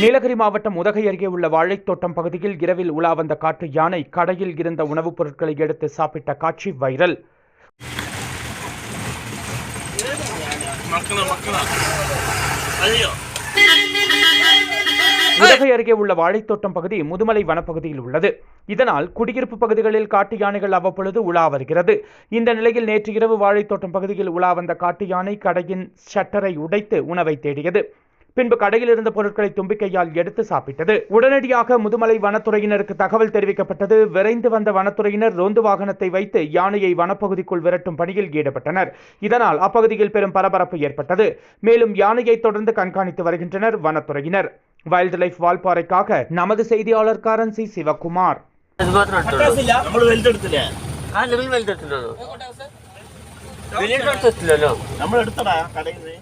நீலகிரி மாவட்டம் உதகை அருகே உள்ள வாழைத்தோட்டம் பகுதியில் இரவில் உலா வந்த காட்டு யானை கடையில் இருந்த உணவுப் பொருட்களை எடுத்து சாப்பிட்ட காட்சி வைரல். மக்களா மக்களா ஐயோ. உதகை அருகே உள்ள வாழைத்தோட்டம் பகுதி முதுமலை வனப்பகுதியில் உள்ளது. இதனால் குடியிருப்பு பகுதிகளில் காட்டு யானைகள் அவ்வப்பொழுது உலா வருகிறது. இந்த நிலையில் நேற்று இரவு வாழைத்தோட்டம் பகுதியில் உலா வந்த காட்டு யானை கடையின் ஷட்டரை உடைத்து உணவை தேடியது. பின்பு கடையில் இருந்த பொருட்களை தும்பிக்கையால் எடுத்து சாப்பிட்டது. உடனடியாக முதுமலை வனத்துறையினருக்கு தகவல் தெரிவிக்கப்பட்டது. விரைந்து வந்த வனத்துறையினர் ரோந்து வாகனத்தை வைத்து யானையை வனப்பகுதிக்குள் விரட்டும் பணியில் ஈடுபட்டனர். இதனால் அப்பகுதியில் பெரும் பரபரப்பு ஏற்பட்டது. மேலும் யானையை தொடர்ந்து கண்காணித்து வருகின்றனர் வனத்துறையினர். வைல்ட் லைஃப் வால்பாறைக்காக நமது செய்தியாளர் காரன் சி சிவகுமார் ഇത് മാത്രം എടുത്തുള്ളൂ നമ്മൾ വലുതെടുത്തില്ലേ ആ നിങ്ങൾ വലുതെടുത്തില്ലല്ലോ വലിയ എടുത്തില്ലല്ലോ നമ്മൾ എടുത്തടാ കടയിൽ നിന്ന്